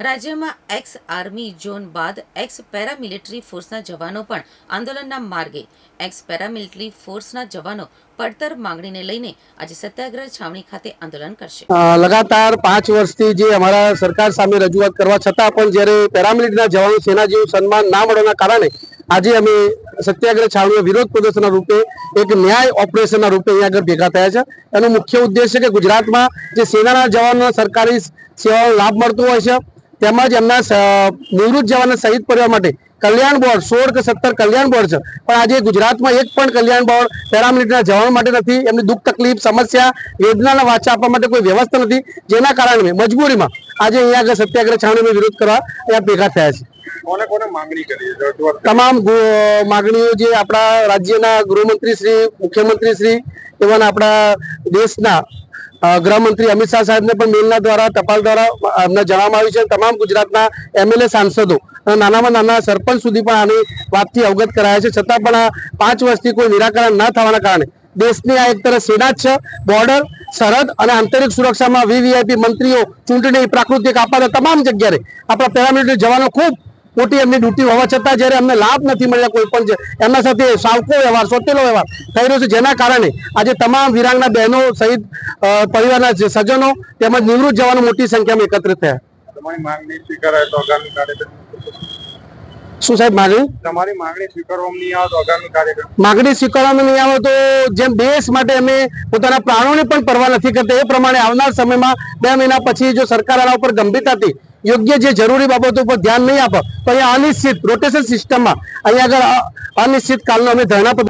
રાજ્યમાં ex army zone બાદ ex paramilitary ફોર્સના જવાનો પણ આંદોલનના માર્ગે. એક્સ પેરામિલિટરી ફોર્સના જવાનો પડતર માંગણીને લઈને આજે સત્યાગ્રહ છાવણી ખાતે આંદોલન કરશે. લગાતાર પાંચ વર્ષથી જે અમારા સરકાર સામે રજૂઆત કરવા છતાં પણ જ્યારે પેરામિલિટરીના જવાનો સેના જેવું સન્માન ના મળવાના કારણે આજે અમે સત્યાગ્રહ છાવણીઓ વિરોધ પ્રદર્શનના રૂપે એક ન્યાય ઓપરેશનના રૂપે અહીંયા આગળ ભેગા થયા છે. એનો મુખ્ય ઉદ્દેશ છે કે ગુજરાતમાં જે સેનાના જવાનોના સરકારી સેવાનો લાભ મળતો હોય છે તેમજ એમના નિવૃત્ત જવાનના શહીદ પરિવાર માટે કલ્યાણ બોર્ડ સોળ કે સત્તર કલ્યાણ બોર્ડ છે. પણ આજે ગુજરાતમાં એક પણ કલ્યાણ બોર્ડ પેરામિલિટરીના જવાનો માટે નથી. એમની દુઃખ તકલીફ સમસ્યા યોજનાના વાચા આપવા માટે કોઈ વ્યવસ્થા નથી. જેના કારણે મજબૂરીમાં આજે અહીંયા આગળ સત્યાગ્રહ છાવણીનો વિરોધ કરવા અહીંયા ભેગા થયા છે. તમામ માગણીઓ જે આપણા રાજ્યના ગૃહમંત્રી શ્રી મુખ્યમંત્રી શ્રી એવા આપણા દેશના ગૃહમંત્રી અમિત શાહ સાહેબને પણ મેલના દ્વારા, ટપાલ દ્વારા અમને જણાવવામાં આવ્યું છે તમામ ગુજરાતના એમએલએ સાંસદો અને નાનામાં નાના સરપંચ સુધી પણ આની વાતથી અવગત કરાયા છે. છતાં પણ આ પાંચ વર્ષથી કોઈ નિરાકરણ ન થવાના કારણે દેશની આ એક તરફ સેના જ છે, બોર્ડર, સરહદ અને આંતરિક સુરક્ષામાં વીવીઆઈપી મંત્રીઓ ચૂંટણી પ્રાકૃતિક આપવાના તમામ જગ્યાએ આપણા પેરામિલિટરી જવાનો ખૂબ મોટી એમની ડ્યુટી હોવા છતાં જ્યારે એમને લાભ નથી મળ્યા કોઈ પણ એમના સાથે સાવકો વ્યવહાર સોતેલો વ્યવહાર થઈ રહ્યો છે જેના કારણે આજે તમામ વિરાંગના બહેનો સહિત પરિવારના સજ્જનો તેમજ નિવૃત્ત જવાનો મોટી સંખ્યામાં એકત્રિત થયા. શું સાહેબ માગણી? તમારી માંગણી સ્વીકારવામાં નહીં આવે તો આગામી કાર્યક્રમ. માગણી સ્વીકારવામાં નહીં આવે તો જેમ દેશ માટે અમે પોતાના પ્રાણોને પણ પરવા નથી કરતા એ પ્રમાણે આવનાર સમયમાં બે મહિના પછી જો સરકાર આના ઉપર ગંભીરતાથી યોગ્ય જે જરૂરી બાબતો ઉપર ધ્યાન નહીં આપો, તો અહીંયા અનિશ્ચિત રોટેશન સિસ્ટમમાં અહીંયા આગળ અનિશ્ચિત કાલનો અમે ધરણા પર